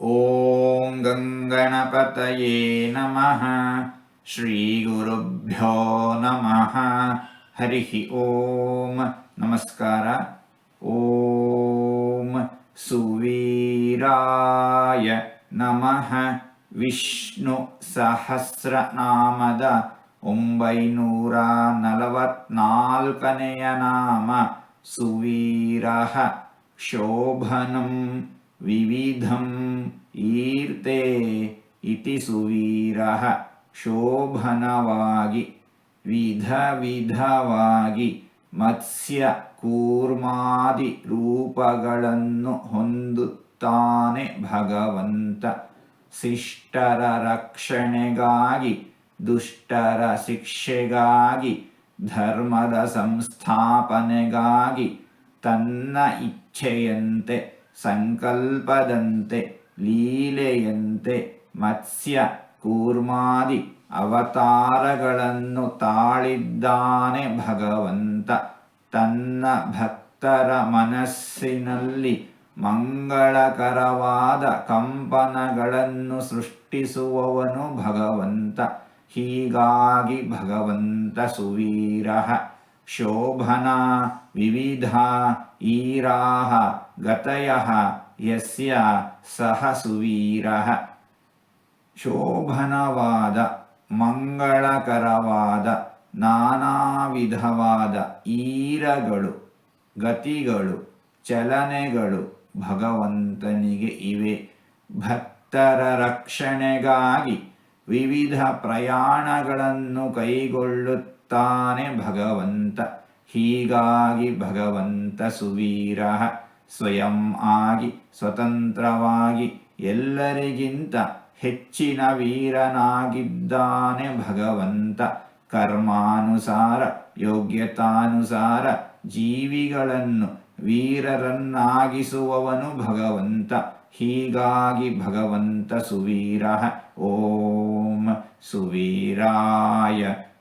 ॐ गङ्गणपतये नमः ಶ್ರೀಗುರುಭ್ಯೋ ನಮಃ ಹರಿ ಓಂ ನಮಸ್ಕಾರ ಓಂ ಸುವೀರಾಯ ನಮಃ ವಿಷ್ಣು ಸಹಸ್ರನಾಮದ ಒಂಬೈನೂರ ನಲವತ್ನಾಲ್ಕನೆಯ ನಾಮ ಸುವೀರಃ ಶೋಭನಂ ವಿವಿಧಂ ಈರ್ತೆ ಇತಿ ಸುವೀರಃ ಶೋಭನವಾಗಿ ವಿಧ ವಿಧವಾಗಿ ಮತ್ಸ್ಯ ಕೂರ್ಮಾದಿ ರೂಪಗಳನ್ನು ಹೊಂದುತ್ತಾನೆ ಭಗವಂತ ಶಿಷ್ಟರ ರಕ್ಷಣೆಗಾಗಿ ದುಷ್ಟರ ಶಿಕ್ಷೆಗಾಗಿ ಧರ್ಮದ ಸಂಸ್ಥಾಪನೆಗಾಗಿ ತನ್ನ ಇಚ್ಛೆಯಂತೆ ಸಂಕಲ್ಪದಂತೆ, ಲೀಲೆಯಂತೆ, ಮತ್ಸ್ಯ, ಕೂರ್ಮಾದಿ ಅವತಾರಗಳನ್ನು ತಾಳಿದ್ದಾನೆ ಭಗವಂತ. ತನ್ನ ಭಕ್ತರ ಮನಸ್ಸಿನಲ್ಲಿ ಮಂಗಳಕರವಾದ ಕಂಪನಗಳನ್ನು ಸೃಷ್ಟಿಸುವವನು ಭಗವಂತ. ಹೀಗಾಗಿ ಭಗವಂತ ಸುವೀರ. ಶೋಭನ ವಿವಿಧ ಈರಾಹ ಗತಯ ಯಸ್ಯ ಸಹ ಸುವೀರ ಶೋಭನವಾದ, ಮಂಗಳಕರವಾದ ನಾನಾ ವಿಧವಾದ ಈರಗಳು, ಗತಿಗಳು, ಚಲನೆಗಳು ಭಗವಂತನಿಗೆ ಇವೆ. ಭಕ್ತರ ರಕ್ಷಣೆಗಾಗಿ ವಿವಿಧ ಪ್ರಯಾಣಗಳನ್ನು ಕೈಗೊಳ್ಳುತ್ತಾನೆ ಭಗವಂತ. ಹೀಗಾಗಿ ಭಗವಂತ ಸುವೀರ. ಸ್ವಯಂ ಆಗಿ, ಸ್ವತಂತ್ರವಾಗಿ ಎಲ್ಲರಿಗಿಂತ ಹೆಚ್ಚಿನ ವೀರನಾಗಿದ್ದಾನೆ ಭಗವಂತ. ಕರ್ಮಾನುಸಾರ, ಯೋಗ್ಯತಾನುಸಾರ ಜೀವಿಗಳನ್ನು ವೀರರನ್ನಾಗಿಸುವವನು ಭಗವಂತ. ಹೀಗಾಗಿ ಭಗವಂತ ಸುವೀರ. ಓಂ ಸುವೀರಾಯ.